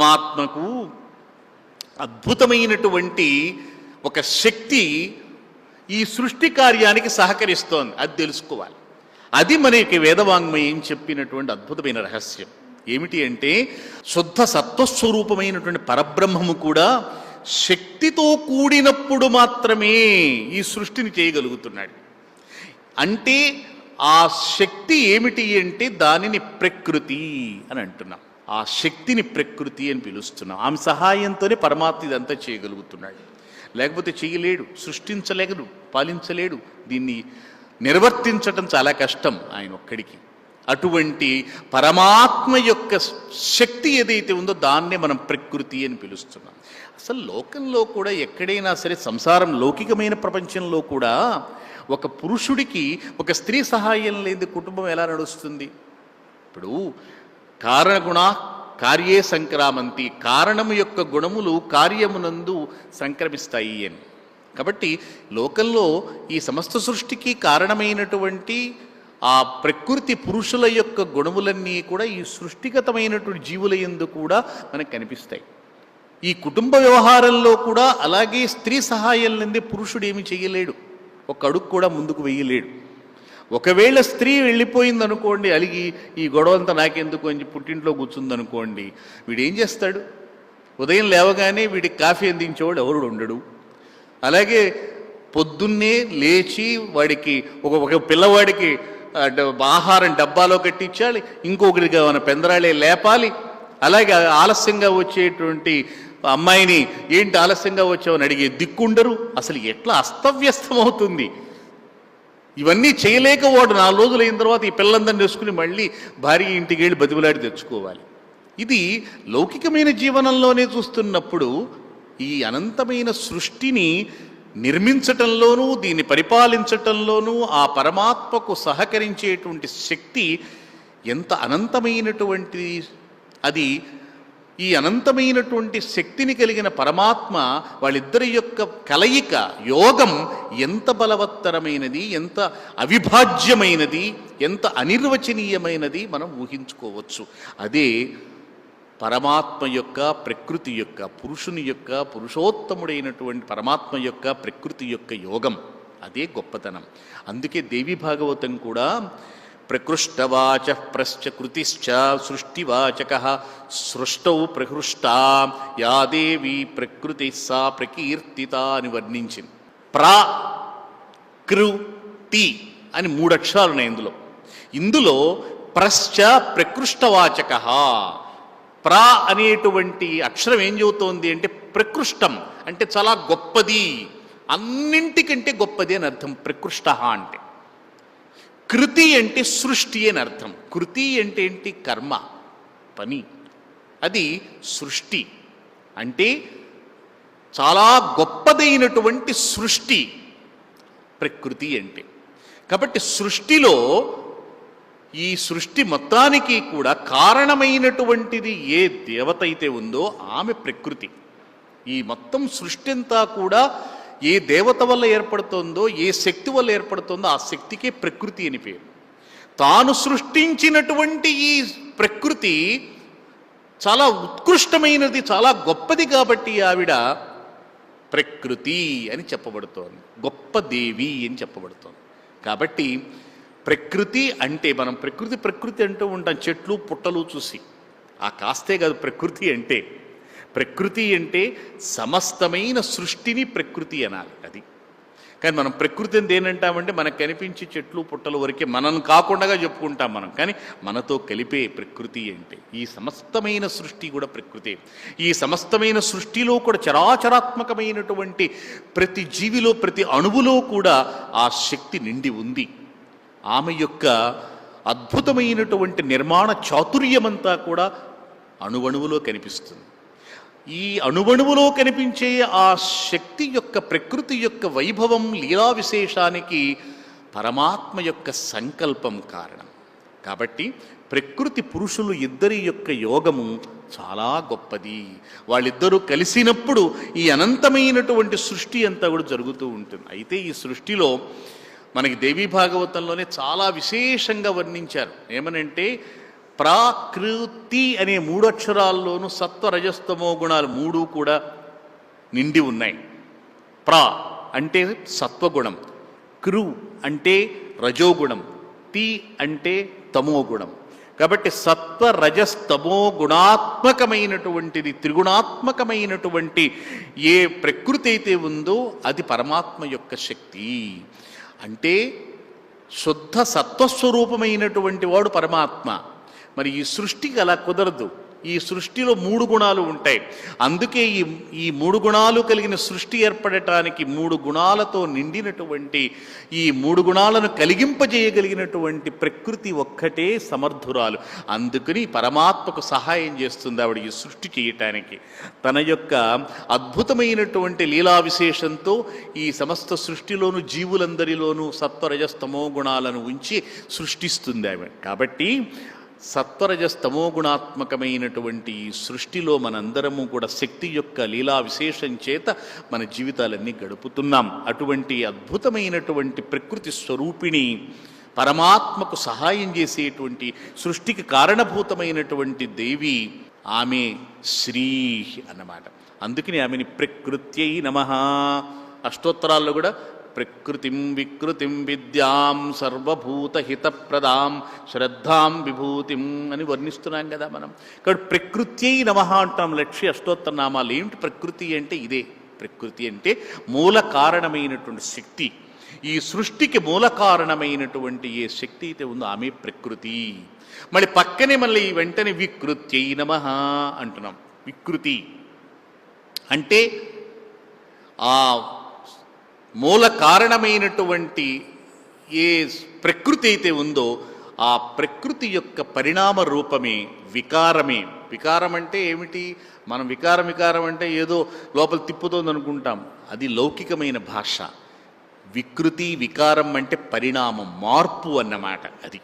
పరమాత్మకు అద్భుతమైనటువంటి ఒక శక్తి ఈ సృష్టి కార్యానికి సహకరిస్తోంది. అది తెలుసుకోవాలి. అది మనకి వేదవాంగ్మయం చెప్పినటువంటి అద్భుతమైన రహస్యం. ఏమిటి అంటే శుద్ధ సత్వస్వరూపమైనటువంటి పరబ్రహ్మము కూడా శక్తితో కూడినప్పుడు మాత్రమే ఈ సృష్టిని చేయగలుగుతున్నాడు. అంటే ఆ శక్తి ఏమిటి అంటే దానిని ప్రకృతి అని అంటున్నాం. ఆ శక్తిని ప్రకృతి అని పిలుస్తున్నాం. ఆమె సహాయంతోనే పరమాత్మ ఇదంతా చేయగలుగుతున్నాడు. లేకపోతే చేయలేడు సృష్టించలేడు పాలించలేడు. దీన్ని నిర్వర్తించటం చాలా కష్టం ఆయన ఒక్కడికి. అటువంటి పరమాత్మ యొక్క శక్తి ఏదైతే ఉందో దాన్నే మనం ప్రకృతి అని పిలుస్తున్నాం. అసలు లోకంలో కూడా ఎక్కడైనా సరే సంసారం లౌకికమైన ప్రపంచంలో కూడా ఒక పురుషుడికి ఒక స్త్రీ సహాయం లేని కుటుంబం ఎలా నడుస్తుంది? ఇప్పుడు కారణగుణ కార్యే సంక్రామంతి కారణము యొక్క గుణములు కార్యమునందు సంక్రమిస్తాయి అని. కాబట్టి లోకంలో ఈ సమస్త సృష్టికి కారణమైనటువంటి ఆ ప్రకృతి పురుషుల యొక్క గుణములన్నీ కూడా ఈ సృష్టిగతమైనటువంటి జీవుల ఎందు కూడా మనకు కనిపిస్తాయి. ఈ కుటుంబ వ్యవహారంలో కూడా అలాగే స్త్రీ సహాయం నుండి పురుషుడు ఏమి చేయలేడు. ఒక అడుగు కూడా ముందుకు వెయ్యలేడు ఒకవేళ స్త్రీ వెళ్ళిపోయింది అనుకోండి అలిగి ఈ గొడవ అంతా నాకెందుకు? అని పుట్టింట్లో కూర్చుందనుకోండి వీడు ఏం చేస్తాడు? ఉదయం లేవగానే వీడికి కాఫీ అందించేవాడు ఎవరు ఉండడు. అలాగే పొద్దున్నే లేచి వాడికి ఒక ఒక పిల్లవాడికి ఆహారం డబ్బాలో కట్టించాలి ఇంకొకరికి మన పెందరాళే లేపాలి. అలాగే ఆలస్యంగా వచ్చేటువంటి అమ్మాయిని ఏంటి ఆలస్యంగా వచ్చావని అడిగే దిక్కుండరు. అసలు ఎట్లా అస్తవ్యస్తమవుతుంది? ఇవన్నీ చేయలేక వాడు నాలుగు రోజులు అయిన తర్వాత ఈ పిల్లలందరిని తెచ్చుకుని మళ్ళీ భార్య ఇంటికి వెళ్ళి బతికులాడి తెచ్చుకోవాలి. ఇది లౌకికమైన జీవనంలోనే చూస్తున్నప్పుడు ఈ అనంతమైన సృష్టిని నిర్మించటంలోనూ దీన్ని పరిపాలించటంలోనూ ఆ పరమాత్మకు సహకరించేటువంటి శక్తి ఎంత అనంతమైనటువంటి అది ఈ అనంతమైనటువంటి శక్తిని కలిగిన పరమాత్మ వాళ్ళిద్దరి యొక్క కలయిక యోగం ఎంత బలవత్తరమైనది ఎంత అవిభాజ్యమైనది ఎంత అనిర్వచనీయమైనది మనం ఊహించుకోవచ్చు. అదే పరమాత్మ యొక్క ప్రకృతి యొక్క పురుషుని యొక్క పురుషోత్తముడైనటువంటి పరమాత్మ యొక్క ప్రకృతి యొక్క యోగం. అదే గొప్పతనం. అందుకే దేవి భాగవతం కూడా ప్రకృష్టవాచ ప్రశ్చ కృతిశ్చ సృష్టివాచక సృష్టౌ ప్రహృష్టా యాదేవి ప్రకృతి సా ప్రకీర్తిత అని వర్ణించింది. ప్రా కృతి అని మూడు అక్షరాలు ఉన్నాయి ఇందులో. ఇందులో ప్రశ్చ ప్రకృష్టవాచక. ప్రా అనేటువంటి అక్షరం ఏం చెబుతోంది అంటే ప్రకృష్టం అంటే చాలా గొప్పది. అన్నింటికంటే గొప్పది అని అర్థం ప్రకృష్ట అంటే. కృతి అంటే సృష్టి అని అర్థం. కృతి అంటే ఏంటి? కర్మ పని. అది సృష్టి. అంటే చాలా గొప్పదైనటువంటి సృష్టి ప్రకృతి అంటే. కాబట్టి సృష్టిలో ఈ సృష్టి మొత్తానికి కూడా కారణమైనటువంటిది ఏ దేవత అయితే ఉందో ఆమె ప్రకృతి. ఈ మొత్తం సృష్టి అంతా కూడా ఏ దేవత వల్ల ఏర్పడుతుందో ఏ శక్తి వల్ల ఏర్పడుతుందో ఆ శక్తికే ప్రకృతి అని పేరు. తాను సృష్టించినటువంటి ఈ ప్రకృతి చాలా ఉత్కృష్టమైనది చాలా గొప్పది కాబట్టి ఆవిడ ప్రకృతి అని చెప్పబడుతోంది. గొప్ప దేవి అని చెప్పబడుతోంది. కాబట్టి ప్రకృతి అంటే మనం ప్రకృతి ప్రకృతి అంటూ ఉంటాం చెట్లు పుట్టలు చూసి. ఆ కాస్తే కాదు ప్రకృతి అంటే. ప్రకృతి అంటే సమస్తమైన సృష్టిని ప్రకృతి అనాలి అది. కానీ మనం ప్రకృతిని దేనంటామంటే మనకు కనిపించే చెట్లు పుట్టలు వరకే మనం కాకుండా చెప్పుకుంటాం మనం. కానీ మనతో కలిపే ప్రకృతి అంటే ఈ సమస్తమైన సృష్టి కూడా ప్రకృతి. ఈ సమస్తమైన సృష్టిలో కూడా చరాచరాత్మకమైనటువంటి ప్రతి జీవిలో ప్రతి అణువులో కూడా ఆ శక్తి నిండి ఉంది. ఆమె యొక్క అద్భుతమైనటువంటి నిర్మాణ చాతుర్యమంతా కూడా అణువణువులో కనిపిస్తుంది. ఈ అణువణువులో కనిపించే ఆ శక్తి యొక్క ప్రకృతి యొక్క వైభవం లీలా విశేషానికి పరమాత్మ యొక్క సంకల్పం కారణం. కాబట్టి ప్రకృతి పురుషులు ఇద్దరి యొక్క యోగము చాలా గొప్పది. వాళ్ళిద్దరూ కలిసినప్పుడు ఈ అనంతమైనటువంటి సృష్టి అంతా కూడా జరుగుతూ ఉంటుంది. అయితే ఈ సృష్టిలో మనకి దేవీ భాగవతంలోనే చాలా విశేషంగా వర్ణించారు. ఏమనంటే ప్రాకృతి అనే మూడక్షరాల్లోనూ సత్వ రజస్తమో గుణాలు మూడు కూడా నిండి ఉన్నాయి. ప్రా అంటే సత్వగుణం కృ అంటే రజోగుణం తి అంటే తమోగుణం. కాబట్టి సత్వ రజస్తమో గుణాత్మకమైనటువంటిది త్రిగుణాత్మకమైనటువంటి ఏ ప్రకృతి అయితే ఉందో అది పరమాత్మ యొక్క శక్తి. అంటే శుద్ధ సత్వస్వరూపమైనటువంటి వాడు పరమాత్మ. మరి ఈ సృష్టికి అలా కుదరదు. ఈ సృష్టిలో మూడు గుణాలు ఉంటాయి. అందుకే ఈ ఈ మూడు గుణాలు కలిగిన సృష్టి ఏర్పడటానికి మూడు గుణాలతో నిండినటువంటి ఈ మూడు గుణాలను కలిగింపజేయగలిగినటువంటి ప్రకృతి ఒక్కటే సమర్థురాలు. అందుకని పరమాత్మకు సహాయం చేస్తుంది ఆవిడ ఈ సృష్టి చేయటానికి. తన యొక్క అద్భుతమైనటువంటి లీలా విశేషంతో ఈ సమస్త సృష్టిలోను జీవులందరిలోనూ సత్వరజస్తమో గుణాలను ఉంచి సృష్టిస్తుంది ఆమె కాబట్టి సత్వరజస్తమో గుణాత్మకమైనటువంటి ఈ సృష్టిలో మనందరము కూడా శక్తి యొక్క లీలా విశేషం చేత మన జీవితాలన్నీ గడుపుతున్నాం. అటువంటి అద్భుతమైనటువంటి ప్రకృతి స్వరూపిణి పరమాత్మకు సహాయం చేసేటువంటి సృష్టికి కారణభూతమైనటువంటి దేవి ఆమె శ్రీ అన్నమాట. అందుకని ఆమెని ప్రకృత్యై నమ. అష్టోత్తరాల్లో కూడా ప్రకృతిం వికృతిం విద్యాం సర్వభూతహితప్రదాం శ్రద్ధాం విభూతిం అని వర్ణిస్తున్నాం కదా మనం. కాబట్టి ప్రకృత్యై నమ అంటాం లక్ష్య అష్టోత్తర నామాలు ఏమిటి ప్రకృతి అంటే ఇదే. ప్రకృతి అంటే మూల కారణమైనటువంటి శక్తి. ఈ సృష్టికి మూల కారణమైనటువంటి ఏ శక్తి అయితే ఉందో ఆమె ప్రకృతి. మళ్ళీ పక్కనే మళ్ళీ వెంటనే వికృత్యై నమ అంటున్నాం. వికృతి అంటే ఆ మూల కారణమైనటువంటి ఏ ప్రకృతి అయితే ఉందో ఆ ప్రకృతి యొక్క పరిణామ రూపమే వికారమే. వికారం అంటే ఏమిటి? మనం వికారం వికారం అంటే ఏదో లోపల తిప్పుతోంది అనుకుంటాం అది లౌకికమైన భాష. వికృతి వికారం అంటే పరిణామం మార్పు అన్నమాట అది.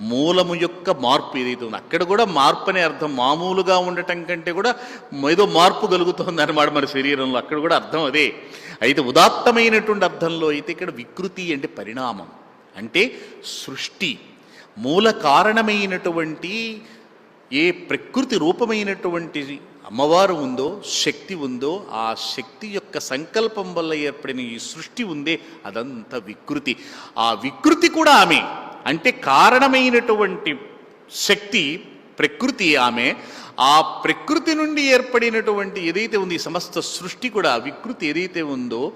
మూలము యొక్క మార్పు ఏదైతే ఉందో అక్కడ కూడా మార్పు అనే అర్థం. మామూలుగా ఉండటం కంటే కూడా ఏదో మార్పు కలుగుతుంది అనమాట మన శరీరంలో. అక్కడ కూడా అర్థం అదే. అయితే ఉదాత్తమైనటువంటి అర్థంలో అయితే ఇక్కడ వికృతి అంటే పరిణామం. అంటే సృష్టి మూల కారణమైనటువంటి ఏ ప్రకృతి రూపమైనటువంటి అమ్మవారు ఉందో శక్తి ఉందో ఆ శక్తి యొక్క సంకల్పం వల్ల ఏర్పడిన ఈ సృష్టి ఉందే అదంతా వికృతి. ఆ వికృతి కూడా ఆమె. అంటే కారణమైనటువంటి శక్తి ప్రకృతి ఆమె ఆ ప్రకృతి నుండి ఏర్పడినటువంటి ఏదైతే ఉంది సమస్త సృష్టి కూడా వికృతి ఏదైతే ఉందో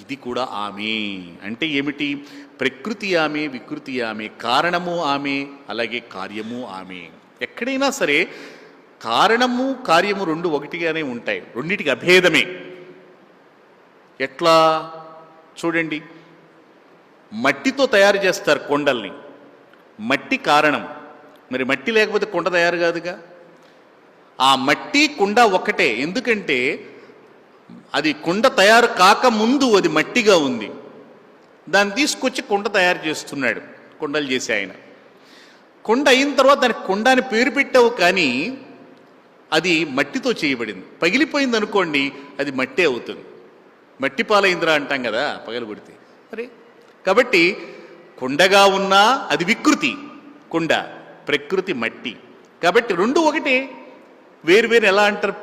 ఇది కూడా ఆమె. అంటే ఏమిటి? ప్రకృతి ఆమె వికృతి ఆమె కారణము ఆమె అలాగే కార్యము ఆమె. ఎక్కడైనా సరే కారణము కార్యము రెండు ఒకటిగానే ఉంటాయి. రెండింటికి అభేదమే. ఎట్లా? చూడండి. మట్టితో తయారు చేస్తారు కొండల్ని. మట్టి కారణం. మరి మట్టి లేకపోతే కుండ తయారు కాదుగా? ఆ మట్టి కుండ ఒకటే ఎందుకంటే అది కుండ తయారు కాకముందు అది మట్టిగా ఉంది. దాన్ని తీసుకొచ్చి కుండ తయారు చేస్తున్నాడు కుండలు చేసి ఆయన. కుండ అయిన తర్వాత దానికి కుండ అని పేరు పెట్టావు కానీ అది మట్టితో చేయబడింది. పగిలిపోయింది అనుకోండి అది మట్టి అవుతుంది. మట్టి పాలైందిరా అంటాం కదా పగలగొడితే. మరి కాబట్టి కుండగా ఉన్నా అది వికృతి కుండ ప్రకృతి మట్టి. కాబట్టి రెండు ఒకటే వేరు వేరు ఎలా అంటారు?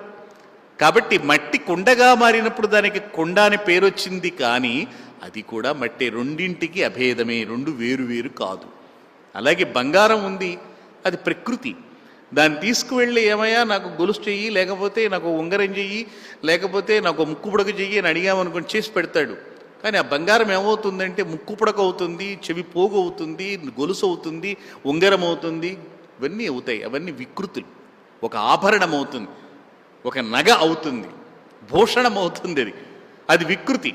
కాబట్టి మట్టి కుండగా మారినప్పుడు దానికి కుండ అని పేరు వచ్చింది కానీ అది కూడా మట్టి రెండింటికి అభేదమే రెండు వేరు వేరు కాదు. అలాగే బంగారం ఉంది అది ప్రకృతి. దాన్ని తీసుకువెళ్ళి ఏమయ్యా నాకు గొలుసు చెయ్యి లేకపోతే నాకు ఉంగరం చెయ్యి లేకపోతే నాకు ముక్కు పుడక చెయ్యి అని అడిగామనుకుని చేసి పెడతాడు. కానీ ఆ బంగారం ఏమవుతుందంటే ముక్కు పుడక అవుతుంది చెవి పోగు అవుతుంది గొలుసు అవుతుంది ఉంగరం అవుతుంది ఇవన్నీ అవుతాయి అవన్నీ వికృతులు. ఒక ఆభరణం అవుతుంది ఒక నగ అవుతుంది భూషణం అవుతుంది అది. అది వికృతి.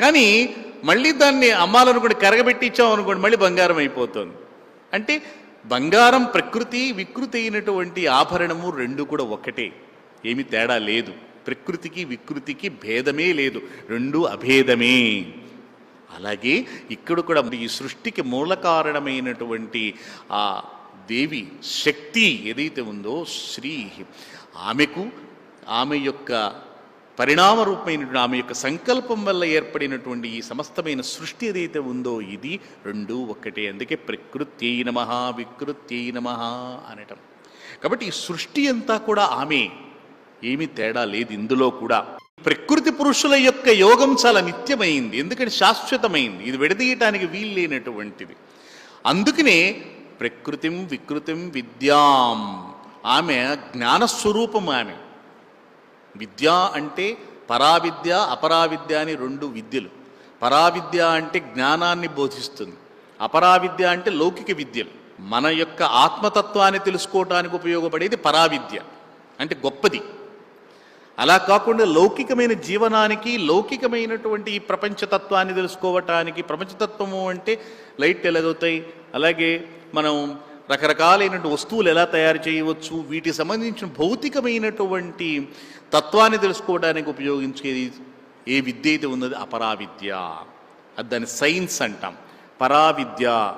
కానీ మళ్ళీ దాన్ని అమ్మాలనుకోండి కరగబెట్టి ఇచ్చాం అనుకోండి మళ్ళీ బంగారం అయిపోతుంది. అంటే బంగారం ప్రకృతి వికృతి అయినటువంటి ఆభరణము రెండు కూడా ఒకటే ఏమి తేడా లేదు. ప్రకృతికి వికృతికి భేదమే లేదు. రెండు అభేదమే. అలాగే ఇక్కడ కూడా ఈ సృష్టికి మూల కారణమైనటువంటి ఆ దేవి శక్తి ఏదైతే ఉందో శ్రీ ఆమెకు ఆమె యొక్క పరిణామ రూపమైనటువంటి ఆమె యొక్క సంకల్పం వల్ల ఏర్పడినటువంటి ఈ సమస్తమైన సృష్టి ఏదైతే ఉందో ఇది రెండు ఒక్కటే. అందుకే ప్రకృత్యై నమ వికృత్యై నమ అనటం. కాబట్టి ఈ సృష్టి అంతా కూడా ఆమె. ఏమీ తేడా లేదు. ఇందులో కూడా ప్రకృతి పురుషుల యొక్క యోగం చాలా నిత్యమైంది. ఎందుకంటే శాశ్వతమైంది. ఇది విడదీయటానికి వీలు లేనటువంటిది. అందుకనే ప్రకృతిం వికృతిం విద్యాం. ఆమె జ్ఞానస్వరూపం ఆమె. విద్య అంటే పరావిద్య అపరావిద్య అని రెండు విద్యలు. పరావిద్య అంటే జ్ఞానాన్ని బోధిస్తుంది. అపరావిద్య అంటే లౌకిక విద్యలు. మన యొక్క ఆత్మతత్వాన్ని తెలుసుకోవటానికి ఉపయోగపడేది పరావిద్య. అంటే గొప్పది. అలా కాకుండా లౌకికమైన జీవనానికి లౌకికమైనటువంటి ఈ ప్రపంచతత్వాన్ని తెలుసుకోవటానికి ప్రపంచతత్వము అంటే లైట్ ఎలాగవుతాయి అలాగే మనం రకరకాలైనటువంటి వస్తువులు ఎలా తయారు చేయవచ్చు? వీటికి సంబంధించిన భౌతికమైనటువంటి తత్వాన్ని తెలుసుకోవడానికి ఉపయోగించేది ఏ విద్య అయితే ఉన్నది అపరావిద్య. అది దాని సైన్స్ అంటాం. పరావిద్య.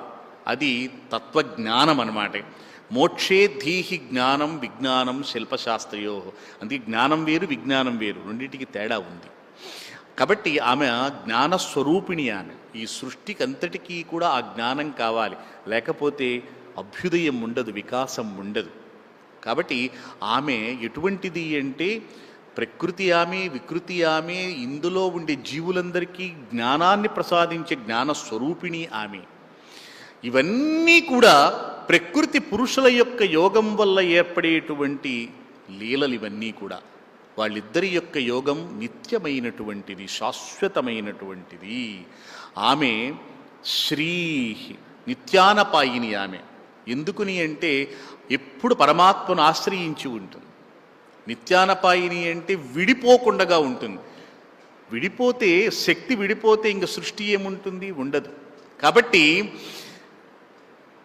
అది తత్వజ్ఞానం అన్నమాట. మోక్షే ధీహి జ్ఞానం విజ్ఞానం శిల్పశాస్త్రయో. అందుకే జ్ఞానం వేరు విజ్ఞానం వేరు రెండింటికి తేడా ఉంది. కాబట్టి ఆమె జ్ఞానస్వరూపిణి ఆమె. ఈ సృష్టికి అంతటికీ కూడా ఆ జ్ఞానం కావాలి. లేకపోతే అభ్యుదయం ఉండదు వికాసం ఉండదు. కాబట్టి ఆమె ఎటువంటిది అంటే ప్రకృతి ఆమె వికృతి ఆమె ఇందులో ఉండే జీవులందరికీ జ్ఞానాన్ని ప్రసాదించే జ్ఞానస్వరూపిణి ఆమె. ఇవన్నీ కూడా ప్రకృతి పురుషుల యొక్క యోగం వల్ల ఏర్పడేటువంటి లీలలు ఇవన్నీ కూడా. వాళ్ళిద్దరి యొక్క యోగం నిత్యమైనటువంటిది శాశ్వతమైనటువంటిది. ఆమె శ్రీ నిత్యానపాయిని ఆమె. ఎందుకుని అంటే ఎప్పుడు పరమాత్మను ఆశ్రయించి ఉంటుంది. నిత్యానపాయిని అంటే విడిపోకుండగా ఉంటుంది. విడిపోతే శక్తి విడిపోతే ఇంక సృష్టి ఏముంటుంది? ఉండదు. కాబట్టి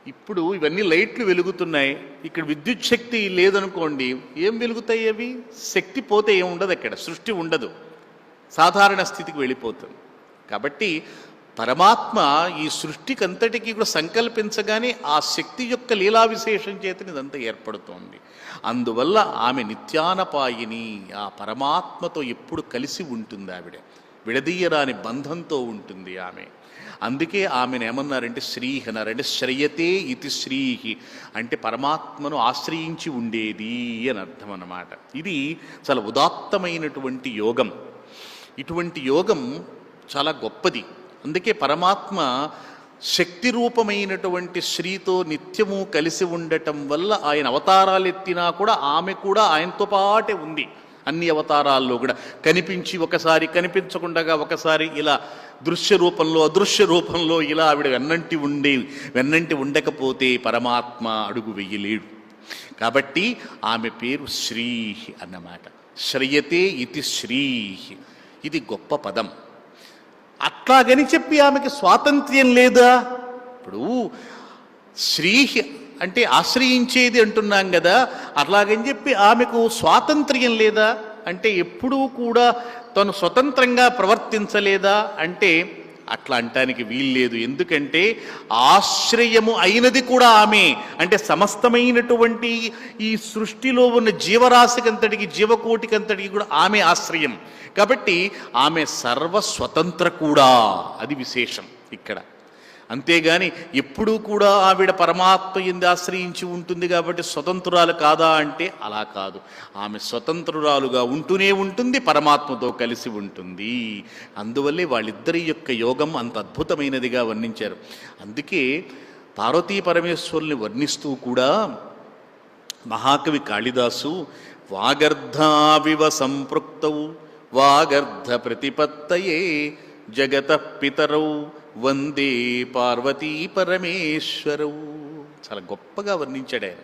ఇప్పుడు ఇవన్నీ లైట్లు వెలుగుతున్నాయి. ఇక్కడ విద్యుత్ శక్తి లేదనుకోండి ఏం వెలుగుతాయి అవి? శక్తి పోతే ఏం ఉండదు అక్కడ సృష్టి ఉండదు. సాధారణ స్థితికి వెళ్ళిపోతుంది. కాబట్టి పరమాత్మ ఈ సృష్టికి అంతటికీ కూడా సంకల్పించగానే ఆ శక్తి యొక్క లీలా విశేషం చేతని ఇదంతా ఏర్పడుతోంది. అందువల్ల ఆమె నిత్యానపాయిని ఆ పరమాత్మతో ఎప్పుడు కలిసి ఉంటుంది ఆవిడ. విడదీయరాని బంధంతో ఉంటుంది ఆమె. అందుకే ఆమెను ఏమన్నారంటే శ్రీహి అన్నారంటే శ్రయతే ఇది శ్రీహి అంటే పరమాత్మను ఆశ్రయించి ఉండేది అని అర్థం అన్నమాట. ఇది చాలా ఉదాత్తమైనటువంటి యోగం. ఇటువంటి యోగం చాలా గొప్పది. అందుకే పరమాత్మ శక్తి రూపమైనటువంటి శ్రీతో నిత్యము కలిసి ఉండటం వల్ల ఆయన అవతారాలు ఎత్తినా కూడా ఆమె కూడా ఆయనతో పాటే ఉంది. అన్ని అవతారాల్లో కూడా కనిపించి ఒకసారి కనిపించకుండా ఒకసారి ఇలా దృశ్య రూపంలో అదృశ్య రూపంలో ఇలా ఆవిడ వెన్నంటి ఉండే వెన్నంటి ఉండకపోతే పరమాత్మ అడుగు వెయ్యలేడు కాబట్టి ఆమె పేరు శ్రీ అన్నమాట. శ్రయతే ఇది శ్రీ ఇది గొప్ప పదం. అట్లాగని చెప్పి ఆమెకి స్వాతంత్ర్యం లేదా? ఇప్పుడు శ్రీ అంటే ఆశ్రయించేది అంటున్నాం కదా అట్లాగని చెప్పి ఆమెకు స్వాతంత్ర్యం లేదా? అంటే ఎప్పుడూ కూడా తను స్వతంత్రంగా ప్రవర్తించలేదా? అంటే అట్లా అంటానికి వీల్లేదు ఎందుకంటే ఆశ్రయము అయినది కూడా ఆమె. అంటే సమస్తమైనటువంటి ఈ సృష్టిలో ఉన్న జీవరాశికంతటికి జీవకోటికంతటికి కూడా ఆమె ఆశ్రయం. కాబట్టి ఆమె సర్వస్వతంత్ర కూడా. అది విశేషం ఇక్కడ. అంతేగాని ఎప్పుడూ కూడా ఆవిడ పరమాత్మ ఎందు ఆశ్రయించి ఉంటుంది కాబట్టి స్వతంత్రురాలు కాదా అంటే అలా కాదు. ఆమె స్వతంత్రురాలుగా ఉంటూనే ఉంటుంది పరమాత్మతో కలిసి ఉంటుంది. అందువల్లే వాళ్ళిద్దరి యొక్క యోగం అంత అద్భుతమైనదిగా వర్ణించారు. అందుకే పార్వతీ పరమేశ్వరుని వర్ణిస్తూ కూడా మహాకవి కాళిదాసు వాగర్ధావివ సంపృక్తౌ వాగర్ధ ప్రతిపత్తయే జగత పితరౌ వందే పార్వతీ పరమేశ్వరవు చాలా గొప్పగా వర్ణించాడు ఆయన.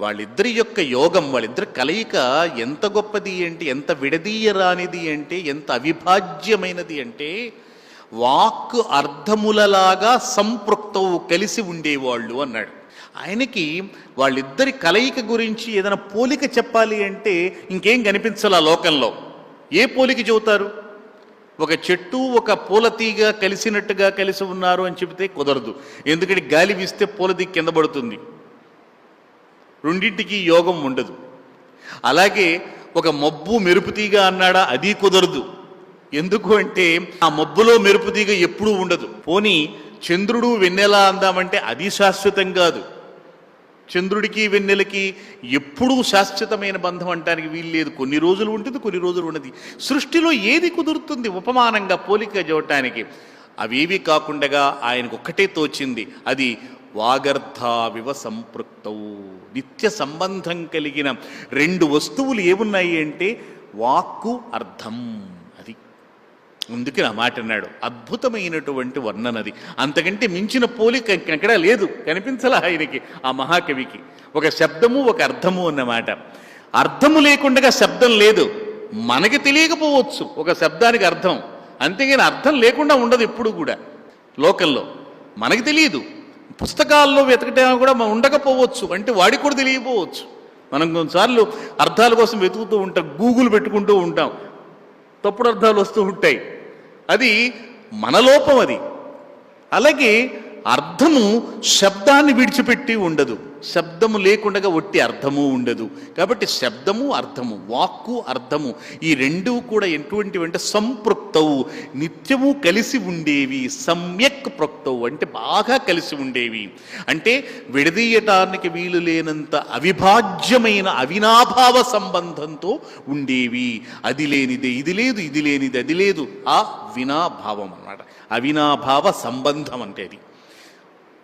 వాళ్ళిద్దరి యొక్క యోగం వాళ్ళిద్దరి కలయిక ఎంత గొప్పది అంటే ఎంత విడదీయరానిది అంటే ఎంత అవిభాజ్యమైనది అంటే వాక్ అర్థములలాగా సంపృక్తవు కలిసి ఉండేవాళ్ళు అన్నాడు. ఆయనకి వాళ్ళిద్దరి కలయిక గురించి ఏదైనా పోలిక చెప్పాలి అంటే ఇంకేం కనిపించాలి ఆ లోకంలో? ఏ పోలిక చెబుతారు? ఒక చెట్టు ఒక పూల తీగ కలిసినట్టుగా కలిసి ఉన్నారు అని చెబితే కుదరదు. ఎందుకంటే గాలి వీస్తే పూల తీగ కింద పడుతుంది. రెండింటికి యోగం ఉండదు. అలాగే ఒక మబ్బు మెరుపు తీగ అన్నాడా అది కుదరదు. ఎందుకు అంటే ఆ మబ్బులో మెరుపు తీగ ఎప్పుడూ ఉండదు. పోనీ చంద్రుడు వెన్నెలా అందామంటే అది శాశ్వతం కాదు. చంద్రుడికి వెన్నెలకి ఎప్పుడూ శాశ్వతమైన బంధం అంటానికి వీల్లేదు కొన్ని రోజులు ఉంటుంది కొన్ని రోజులు ఉన్నది సృష్టిలో ఏది కుదురుతుంది? ఉపమానంగా పోలిక చూడటానికి అవేవి కాకుండా ఆయనకు ఒక్కటే తోచింది. అది వాగర్ధావివ సంపృక్తవు నిత్య సంబంధం కలిగిన రెండు వస్తువులు ఏమున్నాయి అంటే వాక్కు అర్థం. అందుకే నా మాట అన్నాడు. అద్భుతమైనటువంటి వర్ణనది. అంతకంటే మించిన పోలిక ఎక్కడా లేదు. కనిపించలా ఆయనకి ఆ మహాకవికి. ఒక శబ్దము ఒక అర్థము అన్నమాట. అర్థము లేకుండా శబ్దం లేదు. మనకి తెలియకపోవచ్చు ఒక శబ్దానికి అర్థం. అంతేగాని అర్థం లేకుండా ఉండదు ఎప్పుడు కూడా. లోకల్లో మనకి తెలియదు. పుస్తకాల్లో వెతకటం కూడా మనం ఉండకపోవచ్చు. అంటే వాడికి కూడా తెలియకపోవచ్చు. మనం కొన్నిసార్లు అర్థాల కోసం వెతుకుతూ ఉంటాం. గూగుల్ పెట్టుకుంటూ ఉంటాం. తప్పుడు అర్థాలు వస్తూ ఉంటాయి. అది మన లోపం అది. అలాగే అర్థము శబ్దాన్ని విడిచిపెట్టి ఉండదు. శబ్దము లేకుండా ఒట్టి అర్థము ఉండదు. కాబట్టి శబ్దము అర్థము వాక్కు అర్థము ఈ రెండు కూడా ఎటువంటివి అంటే సంపృక్తవు నిత్యము కలిసి ఉండేవి సమ్యక్ ప్రోక్తవు అంటే బాగా కలిసి ఉండేవి. అంటే విడదీయటానికి వీలు లేనంత అవిభాజ్యమైన అవినాభావ సంబంధంతో ఉండేవి. అది లేనిదే ఇది లేదు ఇది లేనిది అది లేదు. ఆ వినాభావం అన్నమాట. అవినాభావ సంబంధం అంటే అది.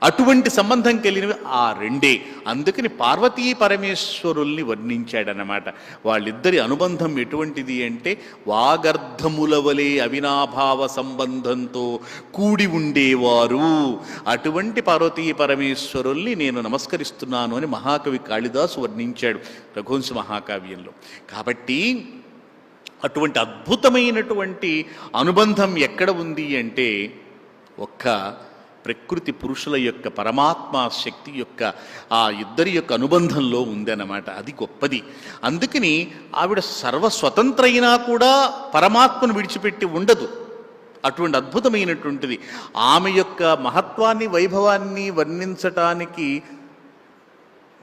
అటువంటి సంబంధం కలిగినవి ఆ రెండే. అందుకని పార్వతీ పరమేశ్వరుల్ని వర్ణించాడనమాట వాళ్ళిద్దరి అనుబంధం ఎటువంటిది అంటే వాగర్ధముల వలె అవినాభావ సంబంధంతో కూడి ఉండేవారు. అటువంటి పార్వతీ పరమేశ్వరుల్ని నేను నమస్కరిస్తున్నాను అని మహాకవి కాళిదాసు వర్ణించాడు రఘువంశ మహాకావ్యంలో. కాబట్టి అటువంటి అద్భుతమైనటువంటి అనుబంధం ఎక్కడ ఉంది అంటే ఒక్క ప్రకృతి పురుషుల యొక్క పరమాత్మ శక్తి యొక్క ఆ ఇద్దరి యొక్క అనుబంధంలో ఉందన్నమాట. అది గొప్పది. అందుకని ఆవిడ సర్వస్వతంత్ర అయినా కూడా పరమాత్మను విడిచిపెట్టి ఉండదు. అటువంటి అద్భుతమైనటువంటిది. ఆమె యొక్క మహత్వాన్ని వైభవాన్ని వర్ణించటానికి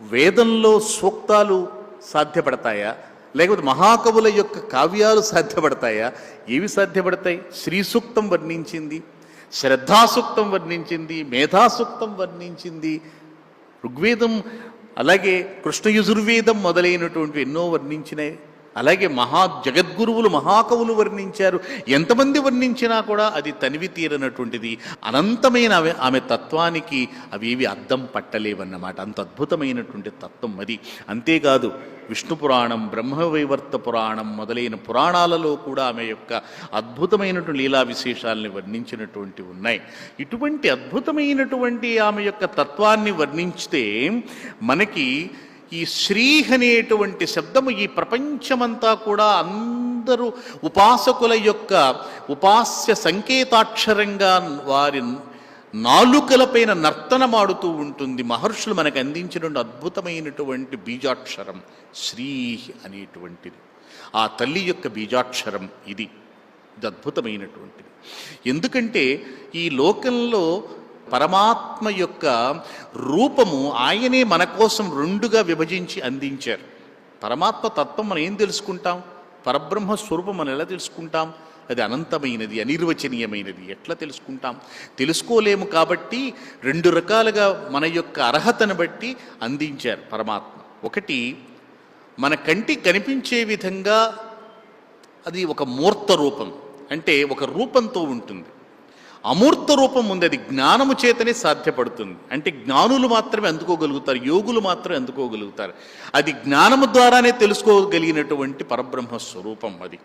వేదంలో సూక్తాలు సాధ్యపడతాయా? లేకపోతే మహాకవుల యొక్క కావ్యాలు సాధ్యపడతాయా? ఏవి సాధ్యపడతాయి? శ్రీ సూక్తం వర్ణించింది. శ్రద్ధాసూక్తం వర్ణించింది మేధాసూక్తం వర్ణించింది. ఋగ్వేదం అలాగే కృష్ణ యజుర్వేదం మొదలైనటువంటి ఎన్నో వర్ణించినాయి అలాగే మహా జగద్గురువులు మహాకవులు వర్ణించారు. ఎంతమంది వర్ణించినా కూడా అది తనివి తీరనటువంటిది. అనంతమైన ఆమె తత్వానికి అవేవి అద్దం పట్టలేవన్నమాట. అంత అద్భుతమైనటువంటి తత్వం అది. అంతేకాదు విష్ణు పురాణం బ్రహ్మవైవర్త పురాణం మొదలైన పురాణాలలో కూడా ఆమె యొక్క అద్భుతమైనటువంటి లీలా విశేషాలని వర్ణించినటువంటి ఉన్నాయి. ఇటువంటి అద్భుతమైనటువంటి ఆమె యొక్క తత్వాన్ని వర్ణించితే మనకి ఈ శ్రీ అనేటువంటి శబ్దము ఈ ప్రపంచమంతా కూడా అందరూ ఉపాసకుల యొక్క ఉపాస్య సంకేతాక్షరంగా వారి నాలుకలపైన నర్తనమాడుతూ ఉంటుంది. మహర్షులు మనకు అందించినటువంటి అద్భుతమైనటువంటి బీజాక్షరం శ్రీ అనేటువంటిది. ఆ తల్లి యొక్క బీజాక్షరం ఇది. ఇది అద్భుతమైనటువంటిది. ఎందుకంటే ఈ లోకంలో పరమాత్మ యొక్క రూపము ఆయనే మన కోసం రెండుగా విభజించి అందించారు. పరమాత్మ తత్వం మనం ఏం తెలుసుకుంటాం? పరబ్రహ్మ స్వరూపం మనం ఎలా తెలుసుకుంటాం? అది అనంతమైనది అనిర్వచనీయమైనది ఎట్లా తెలుసుకుంటాం? తెలుసుకోలేము కాబట్టి రెండు రకాలుగా మన యొక్క అర్హతను బట్టి అందించారు పరమాత్మ. ఒకటి మన కంటికి కనిపించే విధంగా అది ఒక మూర్త రూపం అంటే ఒక రూపంతో ఉంటుంది. అమూర్త రూపం ఉంది. అది జ్ఞానము చేతనే సాధ్యపడుతుంది. అంటే జ్ఞానులు మాత్రమే అందుకోగలుగుతారు. యోగులు మాత్రమే అందుకోగలుగుతారు. అది జ్ఞానము ద్వారానే తెలుసుకోగలిగినటువంటి పరబ్రహ్మ స్వరూపం అది.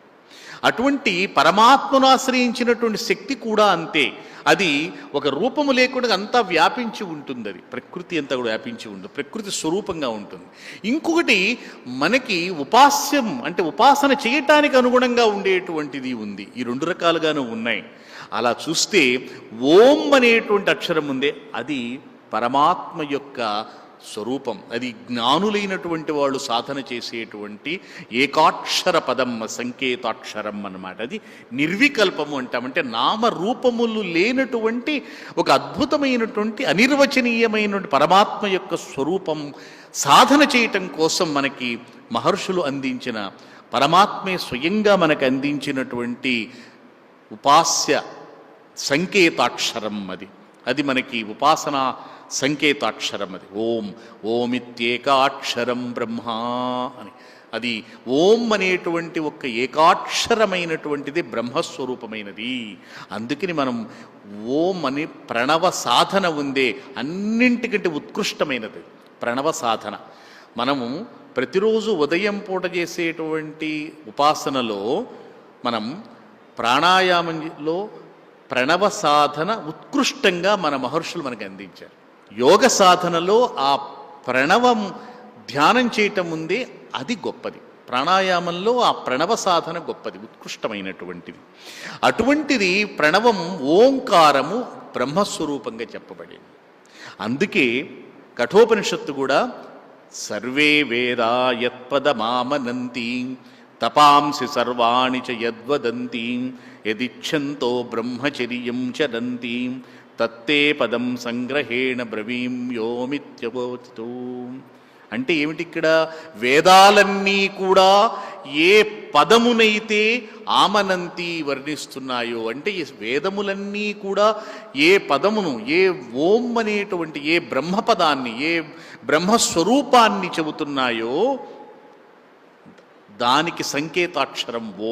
అటువంటి పరమాత్మను ఆశ్రయించినటువంటి శక్తి కూడా అంతే. అది ఒక రూపము లేకుండా అంతా వ్యాపించి ఉంటుంది అది. ప్రకృతి అంతా కూడా వ్యాపించి ఉంటుంది. ప్రకృతి స్వరూపంగా ఉంటుంది. ఇంకొకటి మనకి ఉపాస్యం అంటే ఉపాసన చేయటానికి అనుగుణంగా ఉండేటువంటిది ఉంది. ఈ రెండు రకాలుగాను ఉన్నాయి. అలా చూస్తే ఓం అనేటువంటి అక్షరం ఉందే. అది పరమాత్మ యొక్క స్వరూపం. అది జ్ఞానులైనటువంటి వాళ్ళు సాధన చేసేటువంటి ఏకాక్షర పదం సంకేతాక్షరం అన్నమాట. అది నిర్వికల్పము అంటామంటే నామరూపములు లేనటువంటి ఒక అద్భుతమైనటువంటి అనిర్వచనీయమైనటువంటి పరమాత్మ యొక్క స్వరూపం సాధన చేయటం కోసం మనకి మహర్షులు అందించిన పరమాత్మే స్వయంగా మనకు అందించినటువంటి ఉపాస్య సంకేతాక్షరం అది. అది మనకి ఉపాసన సంకేతాక్షరం అది. ఓం ఓమిత్యేకాక్షరం బ్రహ్మ అని. అది ఓం అనేటువంటి ఒక ఏకాక్షరమైనటువంటిది బ్రహ్మస్వరూపమైనది. అందుకని మనం ఓం అని ప్రణవ సాధన ఉందే అన్నింటికంటే ఉత్కృష్టమైనది. ప్రణవ సాధన. మనము ప్రతిరోజు ఉదయం పూట చేసేటువంటి ఉపాసనలో మనం ప్రాణాయామంలో ప్రణవ సాధన ఉత్కృష్టంగా మన మహర్షులు మనకు అందించారు. యోగ సాధనలో ఆ ప్రణవం ధ్యానం చేయటం ముందే అది గొప్పది. ప్రాణాయామంలో ఆ ప్రణవ సాధన గొప్పది ఉత్కృష్టమైనటువంటిది. అటువంటిది ప్రణవం ఓంకారము బ్రహ్మస్వరూపంగా చెప్పబడింది. అందుకే కఠోపనిషత్తు కూడా సర్వే వేదా యత్పదమామనంతి తపాంసి సర్వాణి చ యద్వదంతి యదిచ్ఛంతో బ్రహ్మచర్యం చరంతి తత్తే పదం సంగ్రహేణ బ్రవీం యోమిత్యవోచు అంటే ఏమిటి ఇక్కడ వేదాలన్నీ కూడా ఏ పదమునైతే ఆమనంతి వర్ణిస్తున్నాయో అంటే ఈ వేదములన్నీ కూడా ఏ పదమును ఏ ఓం అనేటువంటి ఏ బ్రహ్మపదాన్ని ఏ బ్రహ్మస్వరూపాన్ని చెబుతున్నాయో దానికి సంకేతాక్షరం ఓ